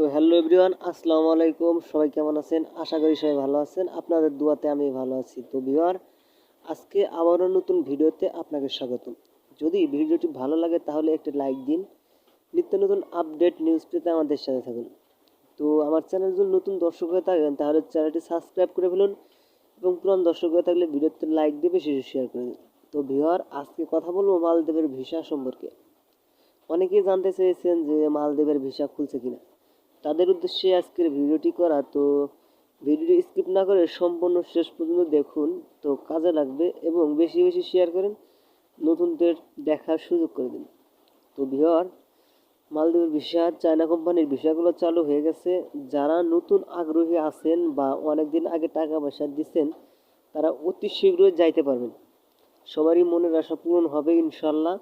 তো hello everyone, আসসালামু আলাইকুম। সবাই কেমন আছেন? আশা করি সবাই ভালো আছেন। আপনাদের দুয়াতে আমি ভালো আছি। তো ভিওয়ার আজকে আবারও নতুন ভিডিওতে আপনাকে স্বাগতম। যদি ভিডিওটি ভালো লাগে তাহলে একটি লাইক দিন। নিত্য নতুন আপডেট নিউজ পেতে আমাদের সাথে থাকুন। তো আমার চ্যানেল যদি নতুন দর্শক হয়ে থাকেন, তাহলে চ্যানেলটি সাবস্ক্রাইব করে ফেলুন এবং পুরান দর্শক হয়ে থাকলে ভিডিওতে লাইক দিয়ে বেশি শেয়ার করে দিন। তো ভিওয়ার আজকে কথা বলব মালদ্বীপের ভিসা সম্পর্কে। অনেকেই জানতে চেয়েছেন যে মালদ্বীপের ভিসা খুলছে কিনা। তাদের উদ্দেশ্যে আজকের ভিডিওটি করা, তো ভিডিওটি স্কিপ না করে সম্পূর্ণ শেষ পর্যন্ত দেখুন, তো কাজে লাগবে এবং বেশি বেশি শেয়ার করেন, নতুনদের দেখার সুযোগ করে দিন। তো ভিওর মালদ্বীপের ভিসা, চায়না কোম্পানির ভিসাগুলো চালু হয়ে গেছে। যারা নতুন আগ্রহী আছেন বা অনেক দিন আগে টাকা পয়সা দিচ্ছেন তারা অতি শীঘ্রই যাইতে পারবেন। সবারই মনের আশা পূরণ হবে ইনশাল্লাহ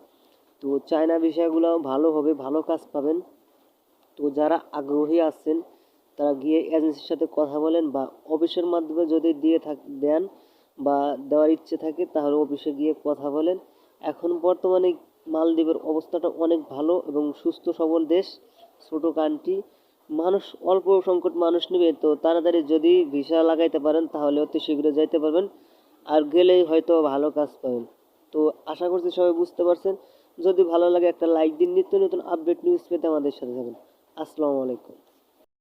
তো চায়না ভিসাগুলো ভালো হবে, ভালো কাজ পাবেন। তো যারা আগ্রহী আছেন, তারা গিয়ে এজেন্সির সাথে কথা বলেন বা অফিসের মাধ্যমে যদি দিয়ে থাক, দেন বা দেওয়ার ইচ্ছে থাকে, তাহলে অফিসে গিয়ে কথা বলেন। এখন বর্তমানে মালদ্বীপের অবস্থাটা অনেক ভালো এবং সুস্থ, সবল দেশ, ছোট কান্ট্রি মানুষ, অল্প সংকট মানুষ নেবে, তো তাড়াতাড়ি যদি ভিসা লাগাইতে পারেন, তাহলে অতি শীঘ্র যাইতে পারবেন। আর গেলেই হয়তো ভালো কাজ পাবেন। তো আশা করছি সবাই বুঝতে পারছেন। যদি ভালো লাগে একটা লাইক দিন, নিত্য নতুন আপডেট নিউজ পেতে আমাদের সাথে থাকুন। আসসালামু আলাইকুম।